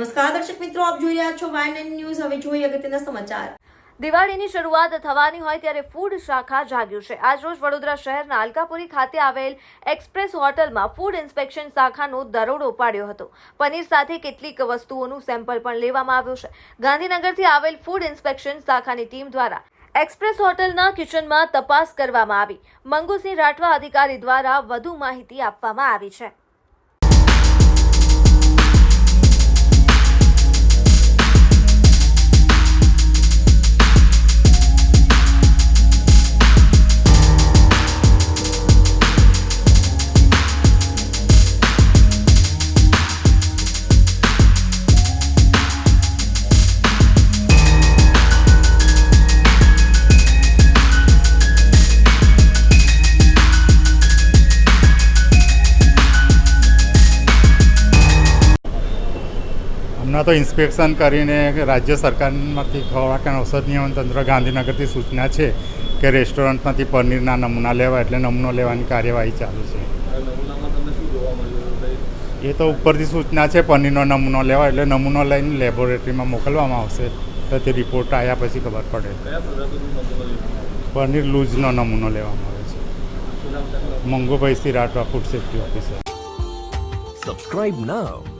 નમસ્કાર, દર્શક મિત્રો, આપ જોઈ રહ્યા છો વાયન ન્યૂઝ. હવે જોઈએ અગત્યના સમાચાર. દિવાળીની શરૂઆત થવાની હોય ત્યારે ફૂડ શાખા જાગ્યું છે. આજરોજ વડોદરા શહેરના અલકાપુરી ખાતે આવેલ એક્સપ્રેસ હોટલમાં ફૂડ ઇન્સ્પેક્શન શાખાનો દરોડો પાડ્યો હતો. પનીર સાથે કેટલીક વસ્તુઓનું સેમ્પલ પણ લેવામાં આવ્યું છે. ગાંધીનગરથી આવેલ ફૂડ ઇન્સ્પેક્શન શાખાની ટીમ દ્વારા એક્સપ્રેસ હોટલના કિચનમાં તપાસ કરવામાં આવી. મંગુસિંહ રાઠવા અધિકારી દ્વારા વધુ માહિતી આપવામાં આવી છે. હમણાં તો ઇન્સ્પેક્શન કરીને રાજ્ય સરકારમાંથી ખોરાક અને ઔષધ નિયમન તંત્ર ગાંધીનગરથી સૂચના છે કે રેસ્ટોરન્ટમાંથી પનીરના નમૂના લેવા એટલે નમૂનો લેવાની કાર્યવાહી ચાલુ છે. એ તો ઉપરથી સૂચના છે પનીરનો નમૂનો લેવા એટલે નમૂનો લઈને લેબોરેટરીમાં મોકલવામાં આવશે. તો તે રિપોર્ટ આવ્યા પછી ખબર પડે. પનીર લૂઝનો નમૂનો લેવામાં આવે છે? Mangubhai Siratwa food safety officer. Subscribe now